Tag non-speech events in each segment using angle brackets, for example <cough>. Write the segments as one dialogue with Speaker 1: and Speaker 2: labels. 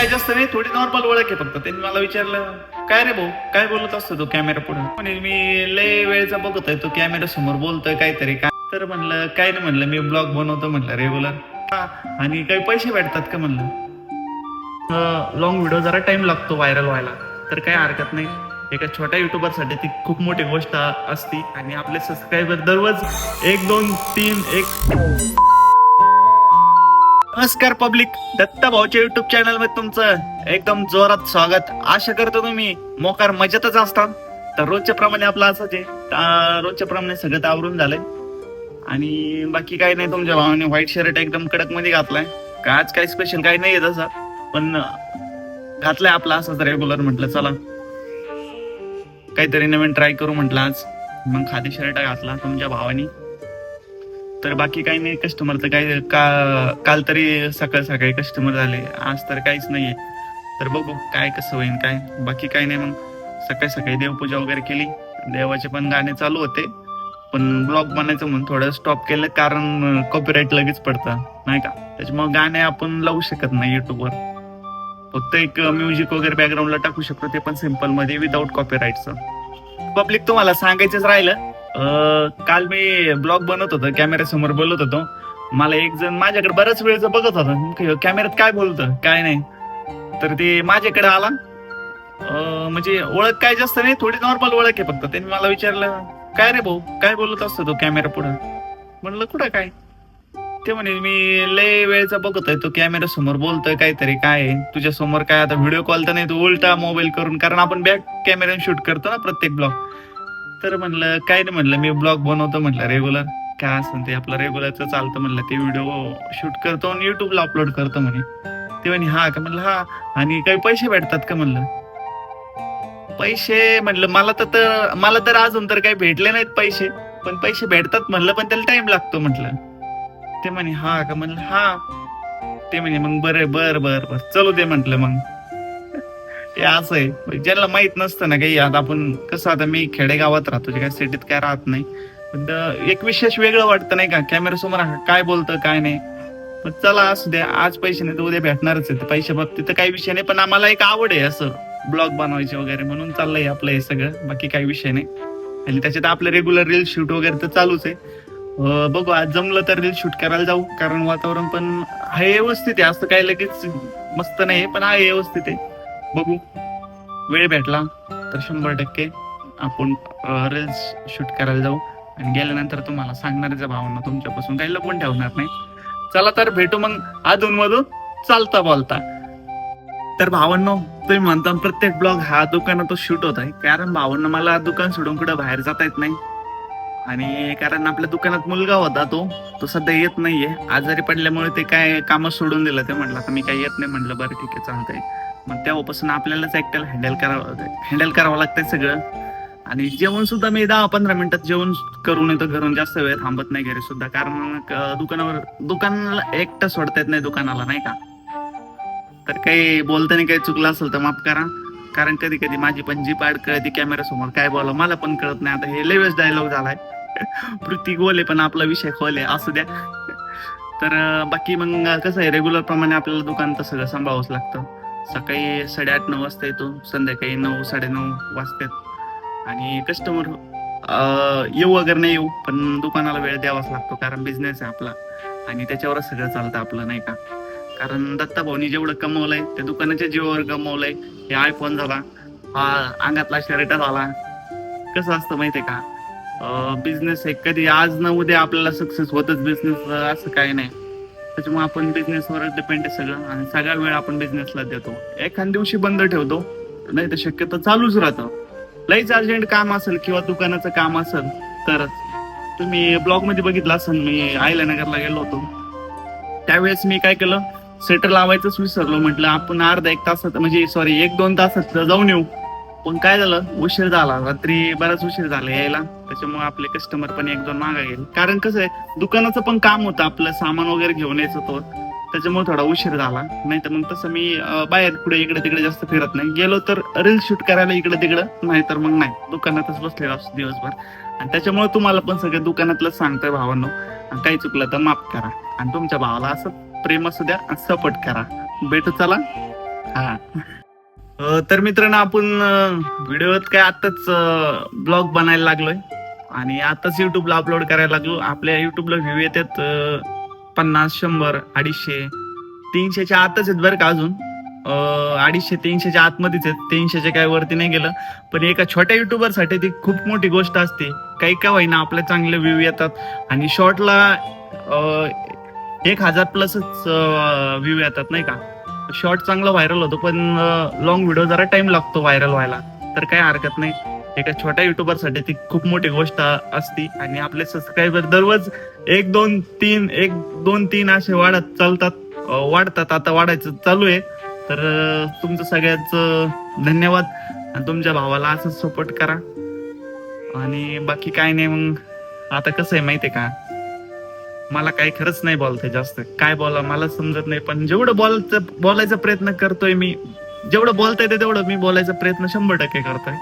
Speaker 1: काय जास्त नाही थोडी नॉर्मल ओळख आहे फक्त. त्यांनी मला विचारलं काय रे भाऊ काय बोलत असतो तो कॅमेरा पुढे? म्हणे मी लय वेळचा बघत आहे तो कॅमेरा समोर बोलतोय काहीतरी. काय तर म्हणलं काय नाही म्हणलं मी ब्लॉग बनवतो म्हणलं रेग्युलर आणि काही पैसे भेटतात का म्हणलं? लॉंग व्हिडिओ जरा टाइम लागतो व्हायरल व्हायला. तर काही हरकत नाही. एका छोट्या युट्यूबरसाठी ती खूप मोठी गोष्ट असती. आणि आपले सबस्क्रायबर दररोज एक दोन तीन एक नमस्कार पब्लिक दत्ता भाऊच्या युट्यूब चॅनलमध्ये तुमचं एकदम जोरात स्वागत. आशा करतो तुम्ही मोकार मजेतच असतात तर रोजच्या प्रमाणे आपलं असंच आहे रोजच्या प्रमाणे सगळं आवरून झालंय. आणि बाकी काही नाही तुमच्या भावाने व्हाईट शर्ट एकदम कडकमध्ये घातलाय. का आज काही स्पेशल काही नाही तसं पण घातलाय आपला असंच रेग्युलर म्हटलं चला. काहीतरी नवीन ट्राय करू म्हटलं आज. मग खादी शर्ट घातला तुमच्या भावानी. तर बाकी काही नाही कस्टमर तर काही का काल तरी सकाळ सकाळी कस्टमर झाले आज तर काहीच नाहीये. तर बघू काय कसं होईल काय? बाकी काही नाही मग. सकाळी सकाळी देवपूजा वगैरे केली. देवाचे पण गाणे चालू होते. पण ब्लॉग बनायचं म्हणून थोडं स्टॉप केलं कारण कॉपीराईट लगेच पडतं नाही का? त्याच्यामुळे गाणे आपण लावू शकत नाही युट्यूबवर फक्त एक म्युझिक वगैरे बॅकग्राऊंडला टाकू शकतो ते पण सिम्पलमध्ये विदाऊट कॉपीराईटचं पब्लिक तुम्हाला सांगायचंच राहिलं काल मी ब्लॉग बनवत होतो कॅमेऱ्यासमोर बोलत होतो. मला एक जण माझ्याकडे बऱ्याच वेळेच बघत होता. कॅमेऱ्यात काय बोलतं काय नाही. तर ते माझ्याकडे आला. म्हणजे ओळख काय जास्त नाही थोडी नॉर्मल ओळख आहे फक्त. त्यांनी मला विचारलं काय रे भाऊ काय बोलत असतो तो कॅमेरा पुढं? म्हणलं कुठं काय? ते म्हणे मी लय वेळचा बघत आहे तो कॅमेरा समोर बोलतोय काहीतरी काय आहे? तुझ्या समोर काय आता व्हिडिओ कॉल तर नाही तो उलटा मोबाईल करून कारण आपण बॅक कॅमेऱ्याने शूट करतो ना प्रत्येक ब्लॉग तर म्हणलं काय नाही म्हणलं मी ब्लॉग बनवतो म्हटलं रेग्युलर काय असं ते आपलं रेग्युलरचं चालतं म्हणलं ते व्हिडिओ शूट करतो आणि युट्यूबला अपलोड करतो म्हणे. ते म्हणे हा का? म्हणलं हा. आणि काही पैसे भेटतात का म्हणलं? पैसे म्हणलं मला तर मला तर अजून तर काही भेटले नाहीत पैसे. पण पैसे भेटतात म्हणलं पण त्याला टाइम लागतो म्हटलं. ते म्हणे हा का? म्हणलं हा. ते म्हणे मग बरं बर बर बर. चलो दे म्हटलं मग. ते असं आहे ज्याला माहीत नसतं ना काही आता आपण कसं आता मी खेडेगावात राहतो जे काय सिटीत काय राहत नाही. पण द- एक विशेष वेगळं वाटतं नाही का? कॅमेरा समोर काय बोलतं काय नाही. पण चला असू द्या. आज पैसे नाही तर उद्या भेटणारच आहे पैसे बाबतीत तर काही विषय नाही. पण आम्हाला एक आवड आहे असं. ब्लॉग बनवायचे वगैरे म्हणून चाललंय आपलं हे सगळं. बाकी काही विषय नाही. आणि त्याच्यात आपलं रेग्युलर रील शूट वगैरे तर चालूच आहे. बघू आज जमलं तर रील शूट करायला जाऊ. कारण वातावरण पण आहे व्यवस्थित आहे. असं काही लगेच मस्त नाही पण आहे व्यवस्थित आहे. बघू. वेळ भेटला तर शंभर टक्के आपण रील्स शूट करायला जाऊ. आणि गेल्यानंतर तुम्हाला सांगणाऱ्याच्या भावांना तुमच्यापासून काही लपून ठेवणार नाही. चला तर भेटू मग अधून मधून चालता बोलता. तर भावांनो तुम्ही म्हणता प्रत्येक ब्लॉग हा दुकानात शूट होत आहे. कारण भावांना मला दुकान सोडून कुठं बाहेर जाता येत नाही. आणि कारण आपल्या दुकानात मुलगा होता तो तो सध्या येत नाहीये. आजारी पडल्यामुळे ते काय काम सोडून दिलं ते म्हटलं. आता मी काही येत नाही म्हटलं. बरं ठीक आहे चालतंय. मग तेव्हापासून आपल्यालाच एकट्याला हँडल करावं हँडल करावं लागतंय सगळं. आणि जेवण सुद्धा मी दहा पंधरा मिनिटात जेवण करून येतो घरून जास्त वेळ थांबत नाही घरी सुद्धा. कारण दुकानावर दुकानाला एकटं सोडता येत नाही दुकानाला नाही का? तर काही बोलताना काही चुकलं असेल तर माफ करा. कारण कधी कधी माझी पण जीप अडकळती कॅमेरा समोर. काय बोला मला पण कळत नाही. आता हे लेवेच डायलॉग झालाय. <laughs> पृथ्वी गोले पण आपला विषय खोले असू द्या. तर बाकी मग कसं आहे? रेग्युलर प्रमाणे आपल्याला दुकान तर सगळं सांभाळावंच लागतं. सकाळी साडेआठ नऊ वाजता येतो. संध्याकाळी नऊ साडेनऊ वाजतात आणि कस्टमर येऊ वगैरे नाही येऊ पण दुकानाला वेळ द्यावाच लागतो कारण बिझनेस आहे आपला. आणि त्याच्यावरच सगळं चालतं आपलं नाही का? कारण दत्ता भाऊनी जेवढं कमवलंय त्या दुकानाच्या जीवावर कमवलंय हे आयफोन झाला हा अंगातला शर्ट झाला. कसं असतं माहितीये का? बिझनेस आहे कधी आज ना उद्या आपल्याला सक्सेस होतच बिझनेस असं काही नाही. त्याच्यामुळे आपण बिझनेसवर डिपेंड आहे सगळं. आणि सगळा वेळ आपण बिझनेसला देतो. एखाद दिवशी बंद ठेवतो. नाही तर शक्यतो चालूच राहतं. लईच अर्जंट काम असेल किंवा दुकानाचं काम असेल तरच. तुम्ही ब्लॉगमध्ये बघितलं असेल मी आयला नगरला गेलो होतो. त्यावेळेस मी काय केलं? सेटर लावायचंच विसरलो. म्हटलं आपण अर्धा एक तासात म्हणजे सॉरी एक दोन तासात जाऊन येऊ. पण काय झालं उशीर झाला. रात्री बराच उशीर झाला यायला. त्याच्यामुळे आपले कस्टमर पण एक दोन मागा गेले. कारण कसं आहे दुकानाचं पण काम होतं आपलं सामान वगैरे घेऊन यायचं तो त्याच्यामुळे थोडा उशीर झाला. नाही तर मग तसं मी बाहेर पुढे इकडे तिकडे जास्त फिरत नाही. गेलो तर रील शूट करायला इकडे तिकडं नाही तर मग नाही. दुकानातच बसलेलो असतो दिवसभर. आणि त्याच्यामुळे तुम्हाला पण सगळं दुकानातलं सांगतोय भावांनो. आणि काही चुकलं तर माफ करा. आणि तुमच्या भावाला असं प्रेम असू द्या आणि सपोर्ट करा. भेटू चला. हा. तर मित्रांनो आपण व्हिडिओत काय आताच ब्लॉग बनायला लागलोय. आणि आताच युट्यूबला अपलोड करायला लागलो. आपल्या युट्यूबला व्ह्यू येतात पन्नास शंभर अडीचशे तीनशेच्या आतच आहेत बरं का अजून. अडीचशे तीनशेच्या आतमध्येच आहेत. तीनशेच्या काय वरती नाही गेलं. पण एका छोट्या युट्यूबरसाठी ती खूप मोठी गोष्ट असते. काही का होईना आपल्या चांगले व्ह्यू येतात. आणि शॉर्टला एक हजार प्लसच व्ह्यू येतात नाही का? शॉर्ट चांगला व्हायरल होतो पण लॉंग व्हिडिओ जरा टाइम लागतो व्हायरल व्हायला. तर काही हरकत नाही. एका छोट्या युट्यूबरसाठी ती खूप मोठी गोष्ट असती. आणि आपले सबस्क्रायबर दररोज एक दोन तीन एक दोन तीन असे वाढत चालतात वाढतात. आता वाढायचं चालू आहे. तर तुमचं सगळ्याच धन्यवाद. आणि तुमच्या भावाला असंच सपोर्ट करा. आणि बाकी काय नाही मग. आता कसं आहे माहिती आहे का? मला काही खरंच नाही बोलते जास्त. काय बोला मला समजत नाही. पण जेवढं बोलायचं बोलायचा प्रयत्न करतोय मी जेवढं बोलता येते तेवढं मी बोलायचा प्रयत्न शंभर टक्के करतोय.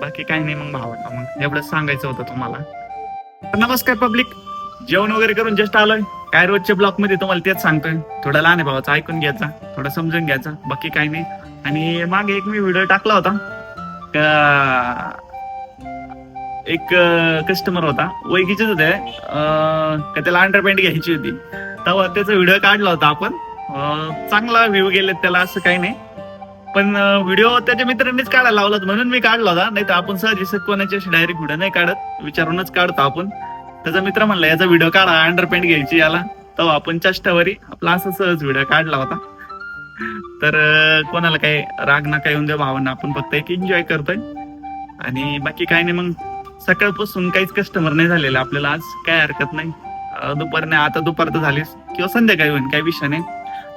Speaker 1: बाकी काही नाही मग भावाला मग एवढं सांगायचं होतं तुम्हाला. नमस्कार पब्लिक जेवण वगैरे करून जस्ट आलोय. काय रोजच्या ब्लॉकमध्ये तुम्हाला तेच सांगतोय. थोडा लहान आहे भावाचा ऐकून घ्यायचा. थोडं समजून घ्यायचा. बाकी काही नाही. आणि मागे एक मी व्हिडिओ टाकला होता. एक कस्टमर होता. वैकीचेच होते. का त्याला अंडरपॅन्ट घ्यायची होती. तेव्हा त्याचा व्हिडिओ काढला होता आपण. चांगला व्ह्यू गेले त्याला असं काही नाही. पण व्हिडिओ त्याच्या मित्रांनीच काढायला लावला म्हणून मी काढला होता. नाही तर आपण सहज कोणाची अशी डायरेक्ट व्हिडिओ नाही काढत. विचारूनच काढतो आपण. त्याचा मित्र म्हणला याचा व्हिडिओ काढा. अंडरपॅन्ट घ्यायची याला. तेव्हा आपण चष्टावरी आपला असा सहज व्हिडिओ काढला होता. तर कोणाला काही राग ना काही येऊन द्या भावांना. आपण फक्त एक एन्जॉय करतोय. आणि बाकी काही नाही मग. सकाळपासून काहीच कस्टमर नाही झालेला आपल्याला आज काय हरकत नाही. दुपार नाही आता दुपार तर झालीच. किंवा संध्याकाळी होईल काही विषय नाही.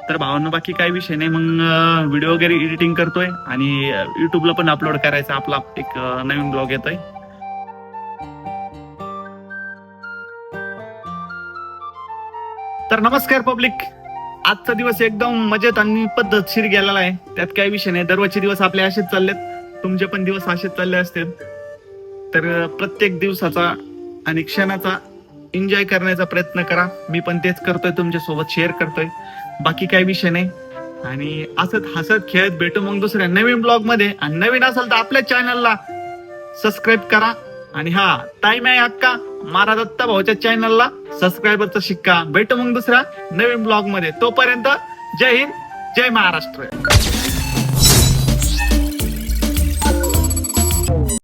Speaker 1: तर भावांना बाकी काही विषय नाही. मग व्हिडिओ वगैरे एडिटिंग करतोय आणि युट्यूबला पण अपलोड करायचा आपला एक नवीन ब्लॉग येतोय. तर नमस्कार पब्लिक आजचा दिवस एकदम मजेत आणि पद्धतशीर गेलेला आहे. त्यात काही विषय नाही. दररोजचे दिवस आपले असेच चाललेत. तुमचे पण दिवस असेच चालले असतील. तर प्रत्येक दिवसाचा आणि क्षणाचा एन्जॉय करण्याचा प्रयत्न करा. मी पण तेच करतोय तुमच्यासोबत शेअर करतोय. बाकी काही विषय नाही. आणि असत हसत खेळत भेटू मग दुसऱ्या नवीन ब्लॉगमध्ये. आणि नवीन असेल तर आपल्या चॅनलला सबस्क्राईब करा. आणि हा टाइम आहे अक्का मारा दत्ता भाऊच्या चॅनलला सबस्क्रायबरचा शिक्का. भेटू मग दुसऱ्या नवीन ब्लॉगमध्ये. तोपर्यंत जय हिंद जय महाराष्ट्र.